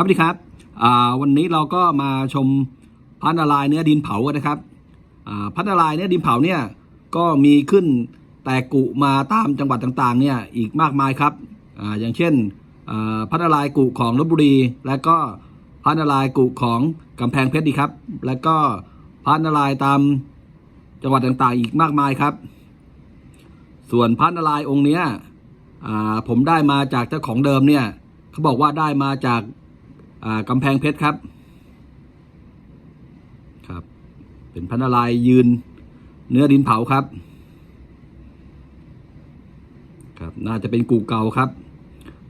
ครับสวัสดีครับวันนี้เราก็มาชมพันนารายเนื้อดินเผากันนะครับพันนารายเนื้อดินเผาเนี่ยก็มีขึ้นแต่กุมาตามจังหวัดต่างๆเนี่ยอีกมากมายครับออย่างเช่นพันนารายกุของลบบุรี และก็พันนารายกุของกำแพงเพชรดีครับ และก็พันนารายตามจังหวัดต่างๆ อีกมากมายครับ ส่วนพันนารายองค์เนี้ยผมได้มาจากเจ้าของเดิมเนี่ยเขาบอกว่าได้มาจาก กำแพงเพชรครับครับ เป็นพันธุ์นายยืนเนื้อดินเผาครับครับน่าจะเป็นกูเก่าครับ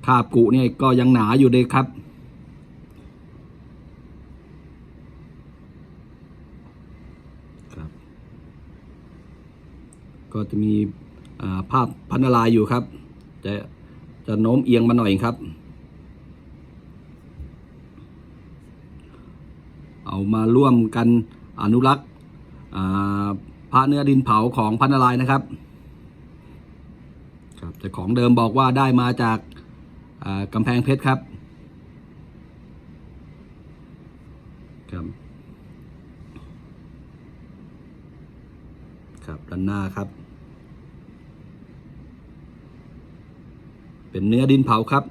คาบกูเนี่ยก็ยังหนาอยู่เลยครับครับ ก็จะมีภาพพันนารายอยู่ครับ จะจะโน้มเอียงมาหน่อยครับ เอามาร่วมกันอนุรักษ์อ่าพระเนื้อดินเผาของพันนารายนะครับครับแต่ของเดิมบอกว่าได้มาจากกำแพงเพชรครับครับครับด้านหน้าครับ เป็นเนื้อดินเผาครับ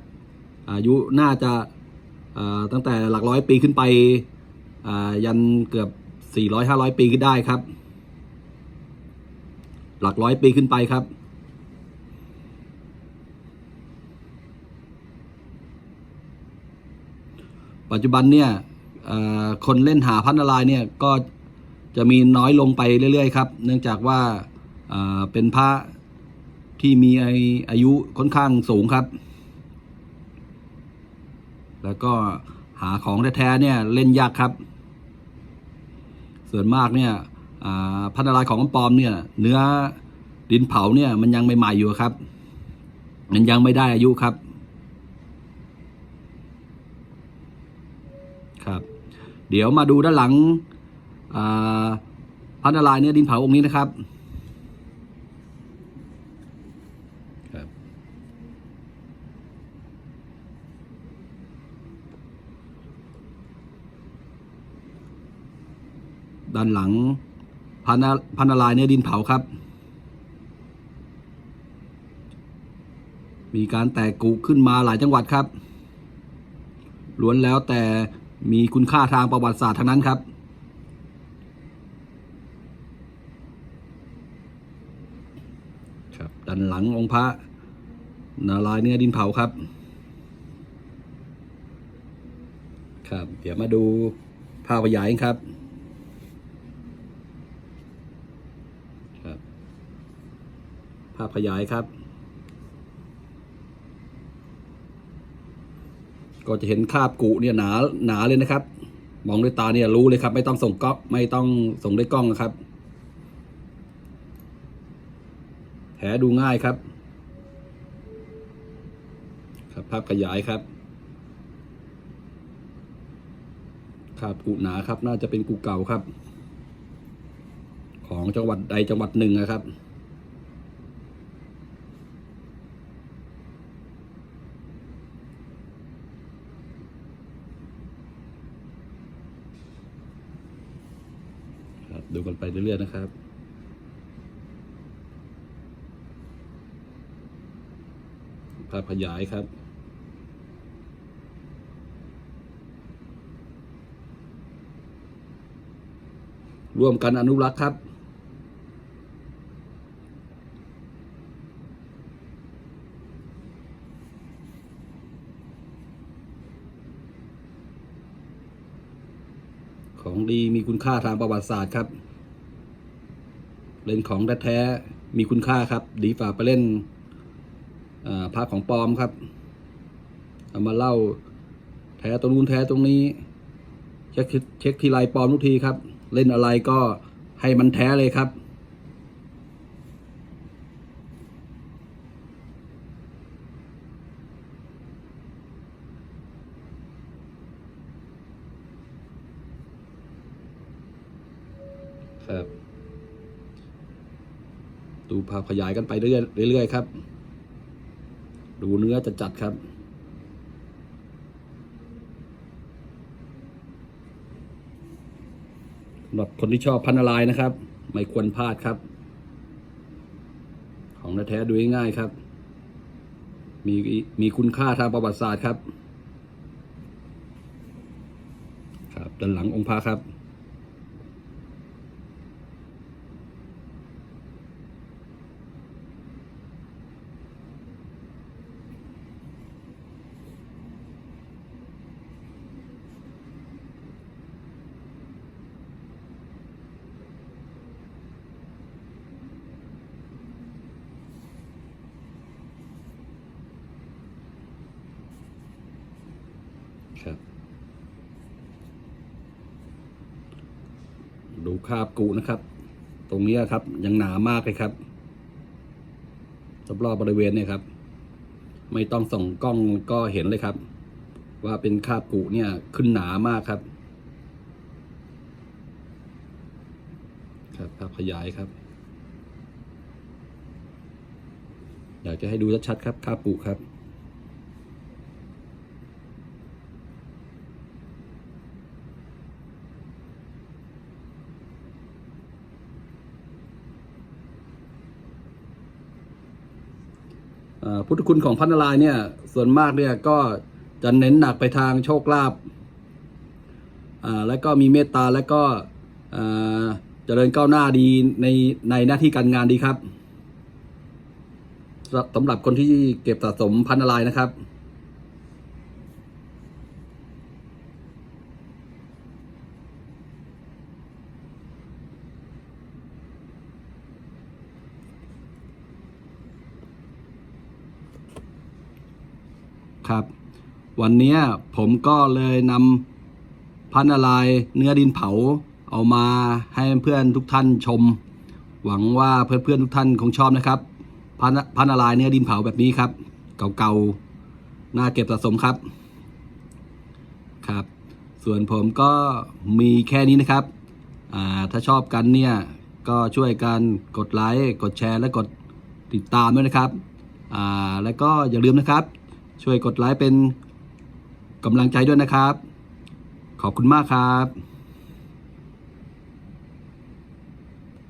อายุน่าจะาตั้งแต่หลักร้อยปีขึ้นไป ยันเกือบสี่ร้อยห้าร้อยปีขึ้นได้ครับ หลักร้อยปีขึ้นไปครับ ปัจจุบันเนี่ยคนเล่นหาพันธุ์นารายเนี่ยก็จะมีน้อยลงไปเรื่อย ๆ ครับ เนื่องจากว่าเป็นพระที่มีอายุค่อนข้างสูงครับ แล้วก็ หาของแท้ๆเนี่ยเล่นยากครับ ส่วนมากเนี่ยพันธุ์นารายของปลอมเนี่ยเนื้อดินเผาเนี่ยมันยังใหม่ๆอยู่ครับ มันยังไม่ได้อายุครับครับ เดี๋ยวมาดูด้านหลังพันธุ์นารายเนื้อดินเผาองค์นี้นะครับ ด้านหลังพันนาพันนารายเนื้อดินเผาครับ มีการแตกกุขึ้นมาหลายจังหวัดครับล้วนแล้วแต่มีคุณค่าทางประวัติศาสตร์ทั้งนั้นครับ ครับด้านหลังองค์พระนารายเนื้อดินเผาครับ ครับ เดี๋ยวมาดูภาพขยายครับ ภาพขยายครับ ก็จะเห็นคราบกุเนี่ยหนาหนาเลยนะครับ มองด้วยตาเนี่ยรู้เลยครับ ไม่ต้องส่งก๊อกไม่ต้องส่งด้วยกล้องนะครับ แผลดูง่ายครับ ครับภาพขยายครับคาบกุหนาครับ น่าจะเป็นกุเก่าครับ ของจังหวัดใดจังหวัดหนึ่งนะครับ ดูกันไปเรื่อยๆนะครับ ภาพขยายครับ ร่วมกันอนุรักษ์ครับ ของดีมีคุณค่าทางประวัติศาสตร์ครับ เล่นของแท้มีคุณค่าครับ ดีฝ่าไปเล่นอ่าพระของปลอมครับ เอามาเล่าแท้ตรงนู้นแท้ตรงนี้ เช็คเช็คทีไรปลอมทุกทีครับ เล่นอะไรก็ให้มันแท้เลยครับ นะครับ ดูภาพขยายกันไปเรื่อยๆครับ ดูเนื้อจะจัดครับสำหรับคนที่ชอบพันธุ์ลายนะครับ ไม่ควรพลาดครับ ของแท้ดูง่ายๆครับ มีมีคุณค่าทางประวัติศาสตร์ครับ ครับด้านหลังองค์พระครับ ครับ ดูคาบกุนะครับ ตรงนี้ครับ ยังหนามากเลยครับรอบๆบริเวณเนี่ยครับ ไม่ต้องส่องกล้องก็เห็นเลยครับ ว่าเป็นคาบกุเนี่ยขึ้นหนามากครับครับภาพขยายครับ อยากจะให้ดูชัดๆครับคาบกุครับ พุทธคุณของพันนารายณ์เนี่ย ส่วนมากเนี่ยก็จะเน้นหนักไปทางโชคลาภและก็มีเมตตาและก็เจริญก้าวหน้าดีในในหน้าที่การงานดีครับสำหรับคนที่เก็บสะสมพันนารายนะครับ ครับ วันนี้ผมก็เลยนำพันธุ์อะไรเนื้อดินเผาเอามาให้เพื่อนทุกท่านชม หวังว่าเพื่อนๆทุกท่านคงชอบนะครับพันธุ์พันธุ์อะไรเนื้อดินเผาแบบนี้ครับ เก่าๆน่าเก็บสะสมครับครับ ส่วนผมก็มีแค่นี้นะครับถ้าชอบกันเนี่ยก็ช่วยกันกดไลค์กดแชร์และกดติดตามด้วยนะครับ อ่า แล้วก็อย่าลืมนะครับ ช่วยกดไลค์เป็นกำลังใจด้วยนะครับ ขอบคุณมากครับ